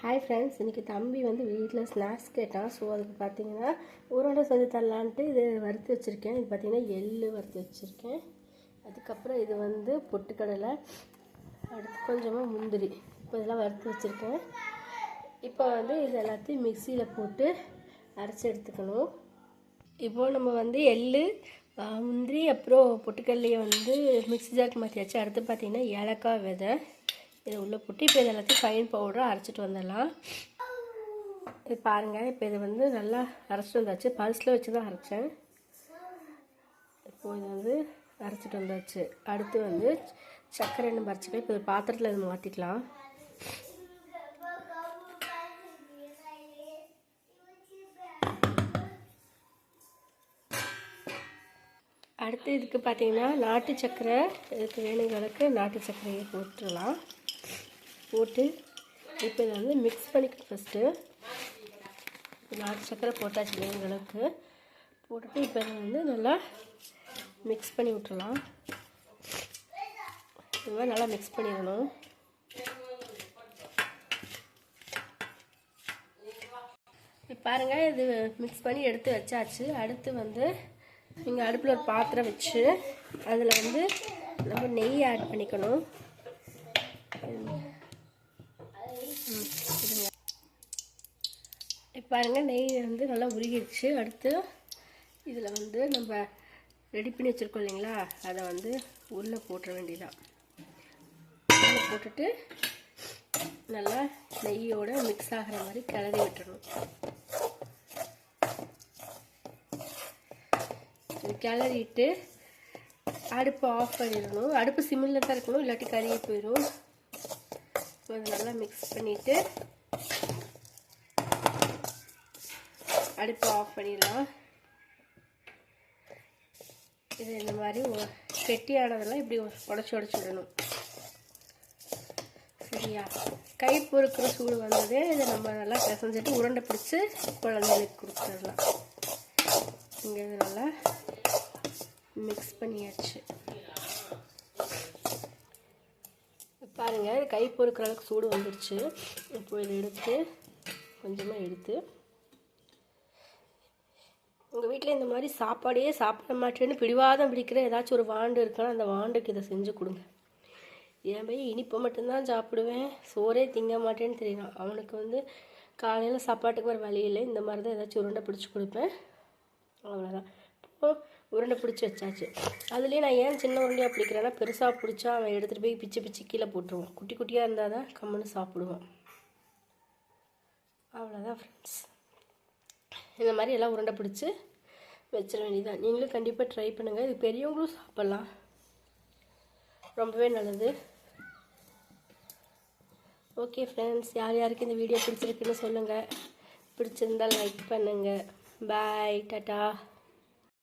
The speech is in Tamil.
ஹாய் ஃப்ரெண்ட்ஸ் இன்றைக்கி தம்பி வந்து வீட்டில் ஸ்நாக்ஸ் கேட்டான் ஸோ அதுக்கு பார்த்தீங்கன்னா உருண்டை செஞ்சு தரலான்ட்டு இது வறுத்து வச்சுருக்கேன். இது பார்த்தீங்கன்னா எள்ளு வறுத்து வச்சுருக்கேன். அதுக்கப்புறம் இது வந்து பொட்டுக்கடலை அடுத்து கொஞ்சமாக முந்திரி. இப்போ இதெல்லாம் வறுத்து வச்சுருக்கேன். இப்போ வந்து இது எல்லாத்தையும் மிக்சியில் போட்டு அரைச்சி எடுத்துக்கணும். இப்போது நம்ம வந்து எள்ளு முந்திரி அப்புறம் பொட்டுக்கடலையை வந்து மிக்ஸி ஜாருக்கு மாற்றியாச்சு அடுத்து பார்த்தீங்கன்னா ஏலக்காய் விதை. இதை உள்ளே போட்டு இப்போ இது எல்லாத்தையும் ஃபைன் பவுடராக அரைச்சிட்டு வந்துடலாம். இது பாருங்கள் இப்போ இது வந்து நல்லா அரைச்சிட்டு வந்தாச்சு. பல்ஸில் வச்சு தான் அரைச்சேன். இப்போ இது வந்து அரைச்சிட்டு வந்தாச்சு. அடுத்து வந்து சர்க்கரை எண்ணெய் பறிச்சுக்கலாம் இப்போ பாத்திரத்தில் இது மாற்றிக்கலாம் அடுத்து இதுக்கு பார்த்தீங்கன்னா நாட்டு சர்க்கரை இதுக்கு வேணுங்களுக்கு நாட்டு சர்க்கரையை போட்டுடலாம். போட்டு இப்போ இதை வந்து மிக்ஸ் பண்ணிக்கணும் ஃபஸ்ட்டு நாட்டு சக்கரை போட்டாச்சு அளவுக்கு. போட்டுட்டு இப்போ இதை வந்து நல்லா மிக்ஸ் பண்ணி விட்டுறலாம் இது மாதிரி நல்லா மிக்ஸ் பண்ணிடணும். பாருங்கள் இது மிக்ஸ் பண்ணி எடுத்து வச்சாச்சு. அடுத்து வந்து நீங்கள் அடுப்பில் ஒரு பாத்திரம் வச்சு அதில் வந்து நம்ம நெய் ஆட் பண்ணிக்கணும். பாருங்கள் நெய் வந்து நல்லா உருகிடுச்சு. அடுத்து இதில் வந்து நம்ம ரெடி பண்ணி வச்சுருக்கோம் இல்லைங்களா? அதை வந்து உள்ளே போட்டுற வேண்டியதான் உள்ளே போட்டுட்டு நல்லா நெய்யோடு மிக்ஸ் ஆகிற மாதிரி கிளறி விட்டுறணும். கிளறிட்டு அடுப்பு ஆஃப் பண்ணிடணும். அடுப்பு சிம்மில் தான் இருக்கணும் இல்லாட்டி கறியே போயிடும். கொஞ்சம் நல்லா மிக்ஸ் பண்ணிவிட்டு அடுப்பை ஆஃப் பண்ணிடலாம். இது இந்த மாதிரி கெட்டியானதெல்லாம் இப்படி உடச்சி உடச்சி விடணும். சரியா? கை பொறுக்கிற சூடு வந்ததே இதை நம்ம நல்லா பிசைஞ்சிட்டு உருண்டை பிடிச்சி குழந்தைகளுக்கு கொடுத்துடலாம். இங்கே இது நல்லா மிக்ஸ் பண்ணியாச்சு. பாருங்கள் கை பொறுக்கிற அளவுக்கு சூடு வந்துடுச்சு இப்போ இதை எடுத்து கொஞ்சமாக எடுத்து உங்கள் வீட்டில் இந்த மாதிரி சாப்பாடையே சாப்பிட மாட்டேன்னு பிடிவாதம் பிடிக்கிற ஏதாச்சும் ஒரு வாண்டு இருக்குன்னா அந்த வாண்டுக்கு இதை செஞ்சு கொடுங்க. என் பையன் இனிப்பை மட்டும்தான் சாப்பிடுவேன். சோறே திங்க மாட்டேன்னு தெரியும் அவனுக்கு வந்து காலையில் சாப்பாட்டுக்கு வர வழி இல்லை. இந்த மாதிரி தான் ஏதாச்சும் உருண்டை பிடிச்சி கொடுப்பேன். அவ்வளோதான் இப்போ உருண்டை பிடிச்சி வச்சாச்சு. அதுலேயே நான் ஏன் சின்ன உருண்டையாக பிடிக்கிறேன்னா பெருசாக பிடிச்சா அவன் எடுத்துகிட்டு போய் பிச்சு பிச்சு கீழே போட்டுருவான். குட்டி குட்டியாக இருந்தால் தான் கம்முன்னு சாப்பிடுவான். அவ்வளோதான் ஃப்ரெண்ட்ஸ் இந்த மாதிரி எல்லாம் உருண்டை பிடிச்சி வச்சிட வேண்டியதான் நீங்களும் கண்டிப்பாக ட்ரை பண்ணுங்கள் இது பெரியவங்களும் சாப்பிட்லாம். ரொம்பவே நல்லது. ஓகே ஃப்ரெண்ட்ஸ் யார் யாருக்கு இந்த வீடியோ பிடிச்சிருக்குன்னு சொல்லுங்கள் பிடிச்சிருந்தால் லைக் பண்ணுங்கள் பாய் டாட்டா